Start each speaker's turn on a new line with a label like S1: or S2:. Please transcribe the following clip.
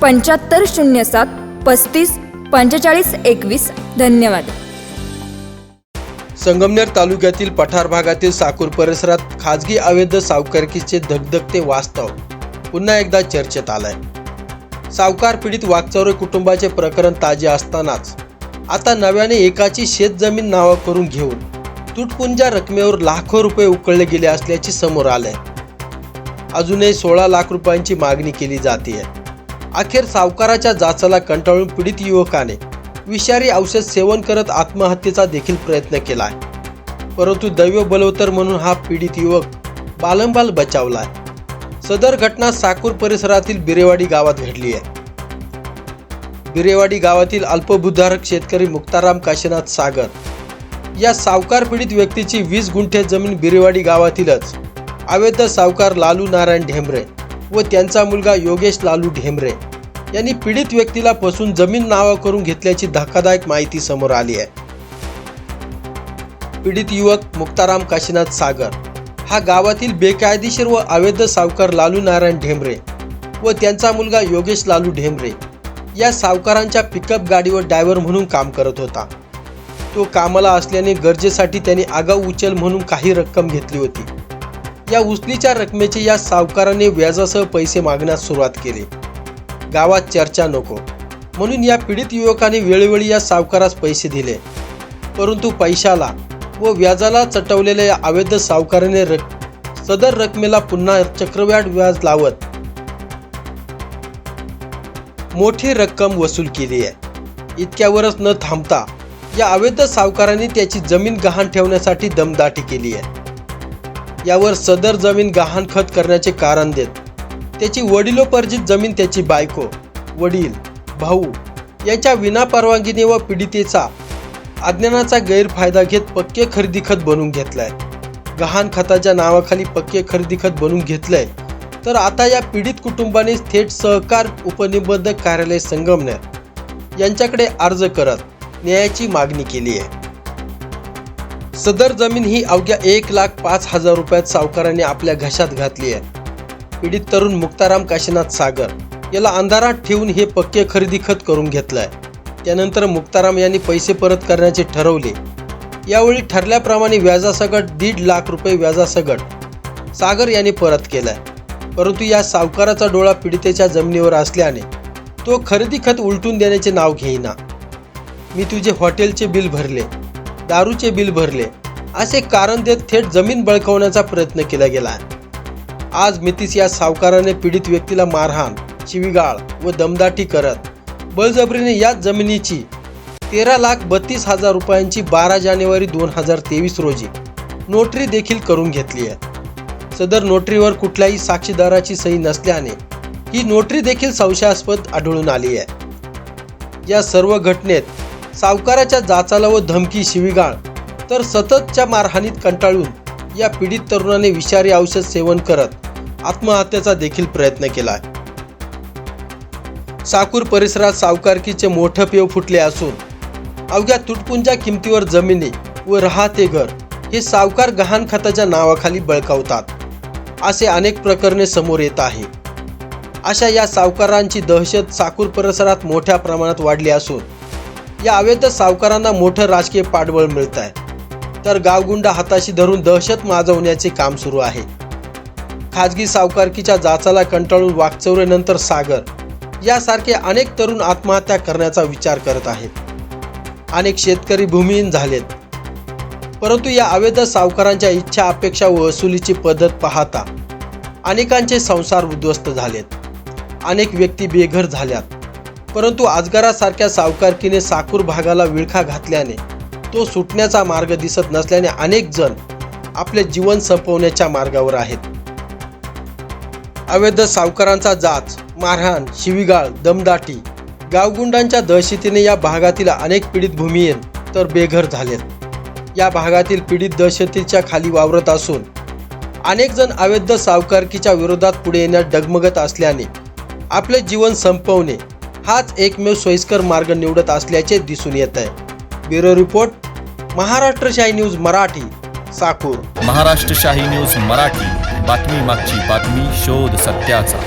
S1: पंच्याहत्तर शून्य सात पस्तीस पंचेचाळीस एकवीस. धन्यवाद.
S2: संगमनेर तालुक्यातील पठार भागातील साकूर परिसरात खाजगी अवैध सावकारकीचे धगधगते वास्तव पुन्हा एकदा चर्चेत आलंय. सावकार पीडित वाघचौरे कुटुंबाचे प्रकरण ताजे असतानाच आता नव्याने एकाची शेतजमीन नावं करून घेऊन तुटपुंजा रकमेवर लाखो रुपये उकळले गेले असल्याचे समोर आलंय. अजूनही सोळा लाख रुपयांची मागणी केली जाते अखेर सावकाराच्या जाचाला कंटाळून पीडित युवकाने विषारी औषध सेवन करत आत्महत्येचा देखील प्रयत्न केला आहे परंतु दैव बलवतर म्हणून हा पीडित युवक बालंबाल आहे सदर घटना साकूर परिसरातील बिरेवाडी गावात घडली आहे. बिरेवाडी गावातील अल्पभूधारक शेतकरी मुक्ताराम काशीनाथ सागर या सावकार पीडित व्यक्तीची वीस गुंठे जमीन बिरेवाडी गावातीलच. अवैध सावकार लालू नारायण ढेमरे व त्यांचा मुलगा योगेश लालू ढेमरे यांनी पीडित व्यक्तीला फसून जमीन नावा करून घेतल्याची धक्कादायक माहिती समोर आली आहे. पीडित युवक मुक्ताराम काशीनाथ सागर हा गावातील बेकायदेशीर व अवैध सावकार लालू नारायण ढेमरे व त्यांचा मुलगा योगेश लालू ढेमरे या सावकारांच्या पिकअप गाडीवर ड्रायव्हर म्हणून काम करत होता. तो कामाला असल्याने गरजेसाठी त्यांनी आगाऊ उचल म्हणून काही रक्कम घेतली होती. या उचलीच्या रकमेचे या सावकाराने व्याजासह पैसे मागण्यास सुरुवात केली. गावात चर्चा नको. म्हणून या पीडित युवकाने वेळोवेळी या सावकारास पैसे दिले. परंतु पैशाला व व्याजाला चटवलेल्या या अवैध सावकाराने रक सदर रकमेला पुन्हा चक्रव्याढ व्याज लावत मोठी रक्कम वसूल केली आहे. इतक्यावरच न थांबता या अवैध सावकाराने त्याची जमीन गहाण ठेवण्यासाठी दमदाटी केली आहे. यावर सदर जमीन गहाणखत करण्याचे कारण देत. त्याची वडिलोपर्जित जमीन त्याची बायको वडील भाऊ यांच्या विनापरवानगीने व पीडितेचा अज्ञानाचा गैरफायदा घेत पक्के खरेदी खत बनवून घेतलाय. गहाण खताच्या नावाखाली पक्के खरेदी खत बनवून घेतलंय. तर आता या पीडित कुटुंबाने थेट सहकार उपनिबंधक कार्यालय संगमनेर यांच्याकडे अर्ज करत न्यायाची मागणी केली आहे. सदर जमीन ही अवघ्या एक लाख पाच हजार रुपयात सावकाराने आपल्या घशात घातली आहे. पीडित तरुण मुक्ताराम काशीनाथ सागर याला अंधारात ठेवून हे पक्के खरेदी खत करून घेतलंय. त्यानंतर मुक्ताराम यांनी पैसे परत करण्याचे ठरवले. यावेळी ठरल्याप्रमाणे व्याजासकट दीड लाख रुपये व्याजासकट सागर यांनी परत केलाय. परंतु या सावकाराचा डोळा पीडितेच्या जमिनीवर असल्याने तो खरेदी खत उलटून देण्याचे नाव घेईना. मी तुझे हॉटेलचे बिल भरले. दारूचे बिल भरले. असे कारण देत थेट जमीन बळकावण्याचा प्रयत्न केला गेला. आज मितीस या सावकाराने पीडित व्यक्तीला मारहाण शिवीगाळ व दमदाटी करत बळजबरीने याच जमिनीची तेरा लाख बत्तीस हजार रुपयांची बारा जानेवारी दोन हजार तेवीस रोजी नोटरी देखील करून घेतली आहे. सदर नोटरीवर कुठल्याही साक्षीदाराची सही नसल्याने ही नोटरी देखील संशयास्पद आढळून आली आहे. या सर्व घटनेत सावकाराच्या जाचाला व धमकी शिवीगाळ. तर सततच्या मारहाणीत कंटाळून या पीडित तरुणाने विषारी औषध सेवन करत आत्महत्येचा देखील प्रयत्न केला साकूर परिसरात सावकारकीचे मोठं पेव फुटले असून अवघ्या तुटपुंजा किमतीवर जमिनी व राहते घर हे सावकार गहाण खताच्या नावाखाली बळकावतात असे अनेक प्रकरणे समोर येत आहे अशा या सावकारांची दहशत साकूर परिसरात मोठ्या प्रमाणात वाढली असून या अवैध सावकारांना मोठं राजकीय पाठबळ मिळत आहे. तर गावगुंडा हाताशी धरून दहशत माजवण्याचे काम सुरू आहे. खाजगी सावकारकीच्या जाचाला कंटाळून वाकचौरेनंतर सागर यासारखे अनेक तरुण आत्महत्या करण्याचा विचार करत आहेत. अनेक शेतकरी भूमिहीन झालेत. परंतु या अवैध सावकारांच्या इच्छा अपेक्षा व वसुलीची पद्धत पाहता अनेकांचे संसार उद्ध्वस्त झालेत. अनेक व्यक्ती बेघर झाल्यात. परंतु आजगारासारख्या सावकारकीने साकूर भागाला विळखा घातल्याने तो सुटण्याचा मार्ग दिसत नसल्याने अनेक जण आपले जीवन संपवण्याच्या मार्गावर आहेत. अवैध सावकारांचा जाच मारहाण शिवीगाळ दमदाटी गावगुंडांच्या दहशतीने या भागातील अनेक पीडित भूमिहीन तर बेघर झालेत. या भागातील पीडित दहशतीच्या खाली वावरत असून अनेक जण अवैध सावकारकीच्या विरोधात पुढे येण्यास डगमगत असल्याने आपले जीवन संपवणे हाच एकमेव सोयीस्कर मार्ग निवडत असल्याचे दिसून येत आहे. ब्युरो रिपोर्ट महाराष्ट्र शाही न्यूज मराठी साकूर.
S3: महाराष्ट्र शाही न्यूज मराठी बातमी मागची बातमी शोध सत्याचा.